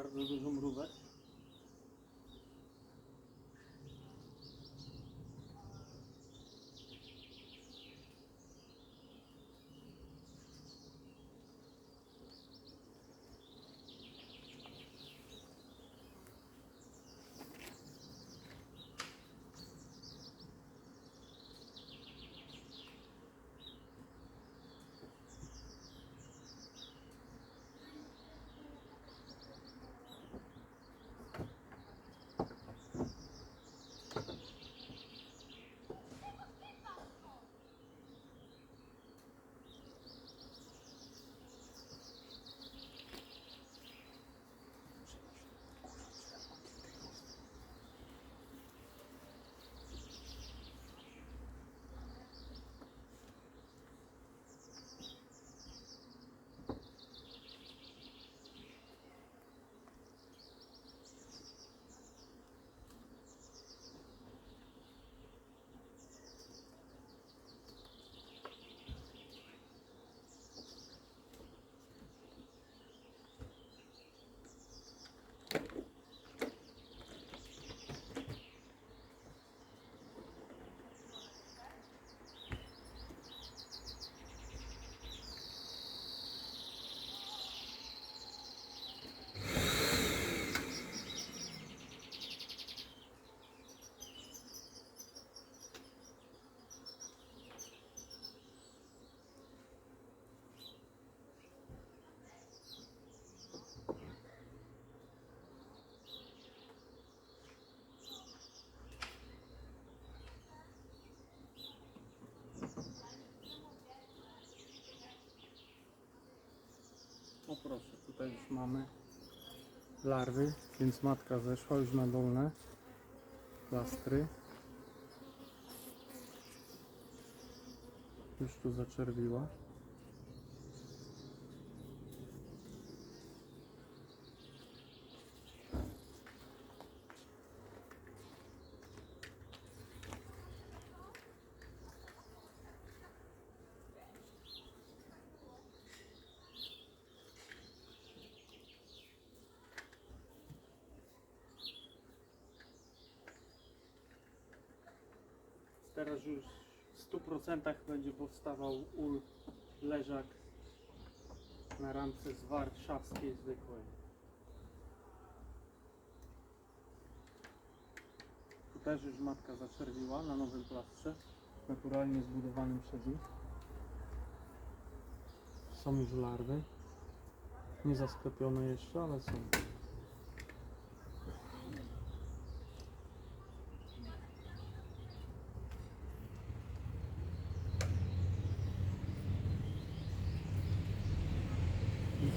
var, Rıdırgım Ruber. Mamy larwy, więc matka zeszła już na dolne plastry. Już tu zaczerwiła. Teraz już w 100% będzie powstawał ul leżak na ramce z warszawskiej zwykłej. Tu też już matka zaczerwiła na nowym plastrze, naturalnie zbudowanym przez nich. Są już larwy. Nie zasklepione jeszcze, ale są.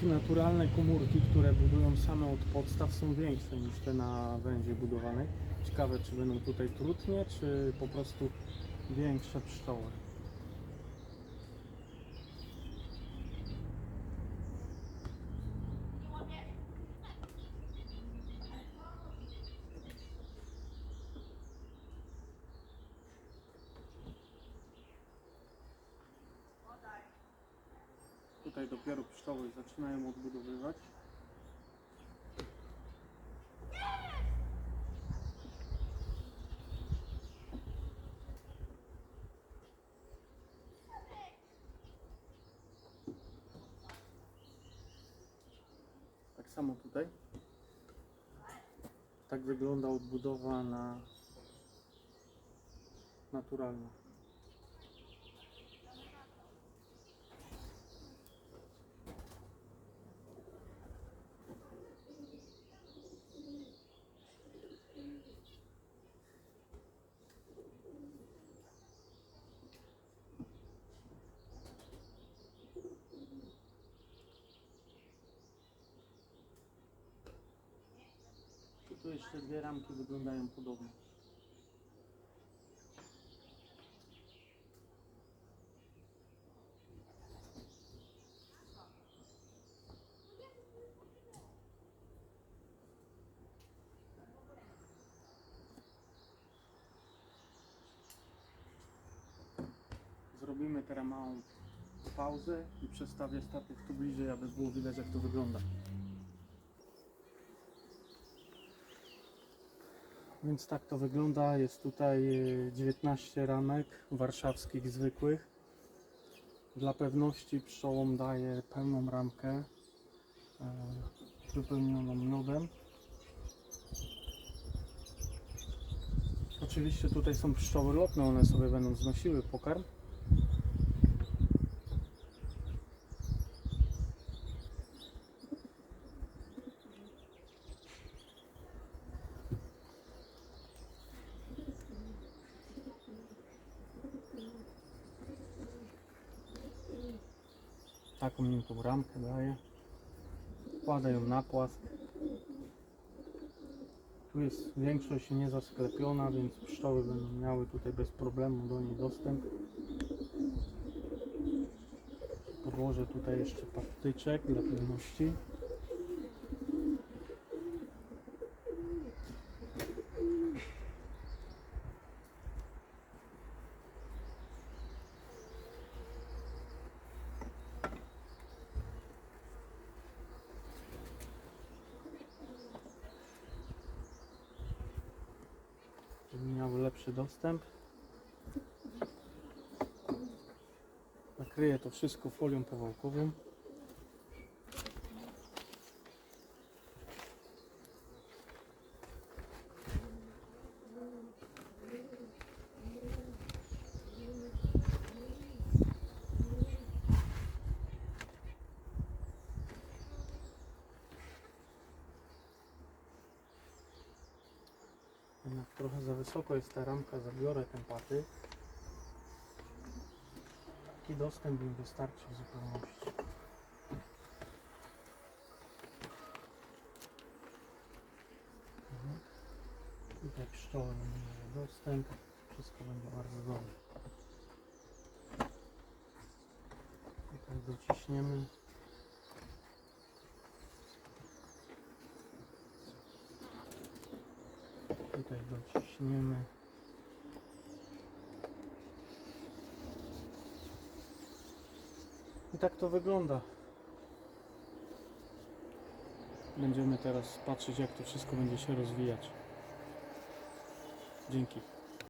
Naturalne komórki, które budują same od podstaw są większe niż te na węzie budowanej. Ciekawe czy będą tutaj trutnie, czy po prostu większe pszczoły. Tutaj dopiero pszczoły zaczynają odbudowywać. Tak samo tutaj. Tak wygląda odbudowa na naturalna. Tu jeszcze dwie ramki wyglądają podobnie. Zrobimy teraz małą pauzę i przestawię statyw tu bliżej, aby było widać jak to wygląda. Więc tak to wygląda. Jest tutaj e, 19 ramek warszawskich zwykłych. Dla pewności pszczołom daję pełną ramkę e, wypełnioną miodem. Oczywiście tutaj są pszczoły lotne, one sobie będą znosiły pokarm. Taką miękką ramkę daję. Kładę ją na płask. Tu jest większość niezasklepiona, więc pszczoły będą miały tutaj bez problemu do niej dostęp. Podłożę tutaj jeszcze patyczek dla pewności. Miały lepszy dostęp. Nakryję to wszystko folią powałkową. Jednak trochę za wysoko jest ta ramka, zabiorę ten patyk. Taki dostęp mi wystarczy w zupełności. Mhm. Tutaj pszczoły miały dostęp, wszystko będzie bardzo dobrze. Tutaj dociśniemy. Tutaj dociśniemy. I tak to wygląda. Będziemy teraz patrzeć jak to wszystko będzie się rozwijać. Dzięki.